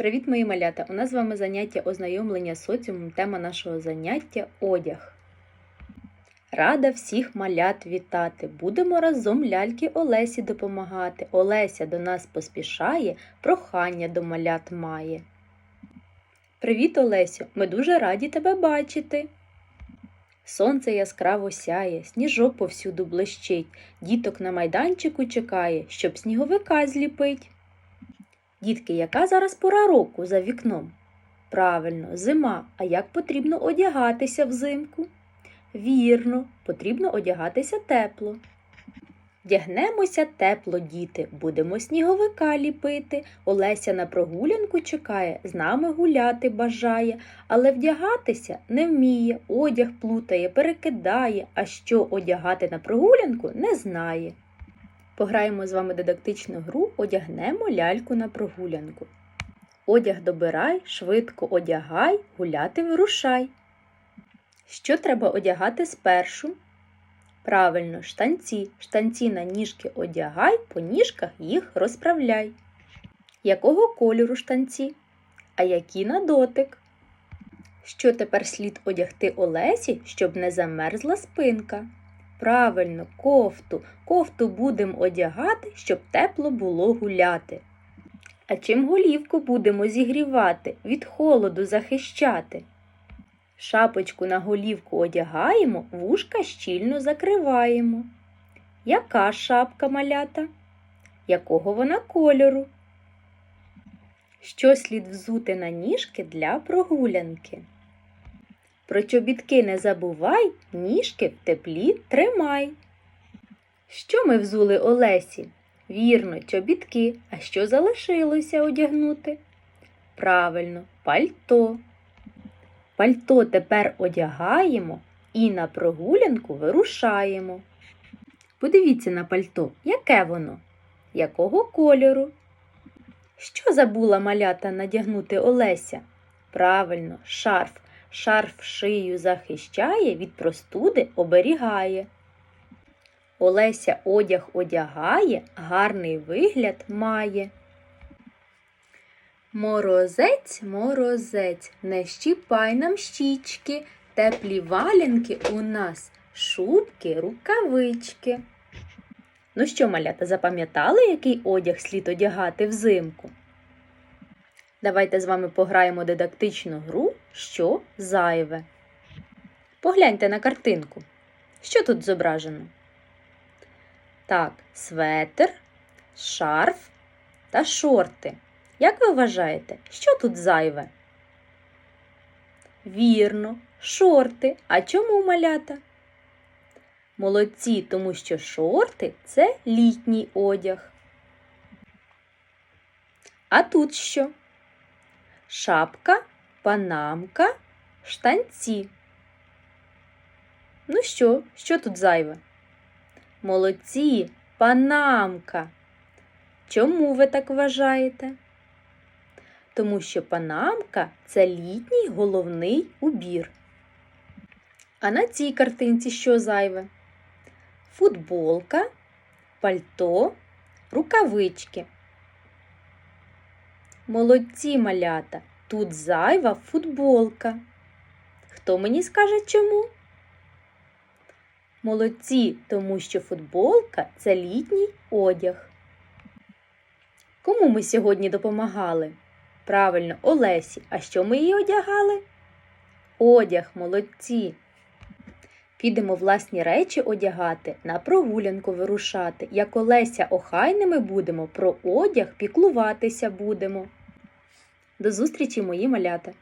Привіт, мої малята! У нас з вами заняття ознайомлення з соціумом. Тема нашого заняття одяг. Рада всіх малят вітати. Будемо разом ляльки Олесі допомагати. Олеся до нас поспішає, прохання до малят має. Привіт, Олесю! Ми дуже раді тебе бачити. Сонце яскраво сяє, сніжок повсюду блищить, діток на майданчику чекає, щоб сніговика зліпить. Дітки, яка зараз пора року за вікном? Правильно, зима. А як потрібно одягатися взимку? Вірно, потрібно одягатися тепло. Вдягнемося тепло, діти, будемо сніговика ліпити. Олеся на прогулянку чекає, з нами гуляти бажає, але вдягатися не вміє, одяг плутає, перекидає, а що одягати на прогулянку не знає. Пограємо з вами дидактичну гру, одягнемо ляльку на прогулянку. Одяг добирай, швидко одягай, гуляти вирушай. Що треба одягати спершу? Правильно, штанці. Штанці на ніжки одягай, по ніжках їх розправляй. Якого кольору штанці? А які на дотик? Що тепер слід одягти Олесі, щоб не замерзла спинка? Правильно, кофту. Кофту будемо одягати, щоб тепло було гуляти. А чим голівку будемо зігрівати, від холоду захищати? Шапочку на голівку одягаємо, вушка щільно закриваємо. Яка шапка малята? Якого вона кольору? Що слід взути на ніжки для прогулянки? Про чобітки не забувай, ніжки в теплі тримай. Що ми взули Олесі? Вірно, чобітки. А що залишилося одягнути? Правильно, пальто. Пальто тепер одягаємо і на прогулянку вирушаємо. Подивіться на пальто, яке воно? Якого кольору? Що забула малята надягнути Олеся? Правильно, шарф. Шарф шию захищає, від простуди оберігає. Олеся одяг одягає, гарний вигляд має. Морозець, морозець, не щіпай нам щічки, теплі валянки у нас, шубки, рукавички. Ну що, малята, запам'ятали, який одяг слід одягати взимку? Давайте з вами пограємо дидактичну гру, що зайве. Погляньте на картинку. Що тут зображено? Так, светр, шарф та шорти. Як ви вважаєте, що тут зайве? Вірно, шорти. А чому малята? Молодці, тому що шорти це літній одяг. А тут що? Шапка, панамка, штанці. Ну що, що тут зайве? Молодці, панамка. Чому ви так вважаєте? Тому що панамка це літній головний убір. А на цій картинці що зайве? Футболка, пальто, рукавички. Молодці малята, тут зайва футболка. Хто мені скаже чому? Молодці, тому що футболка це літній одяг. Кому ми сьогодні допомагали? Правильно, Олесі. А що ми їй одягали? Одяг, молодці. Підемо власні речі одягати, на прогулянку вирушати. Як Олеся охайними будемо, про одяг піклуватися будемо. До зустрічі, мої малята!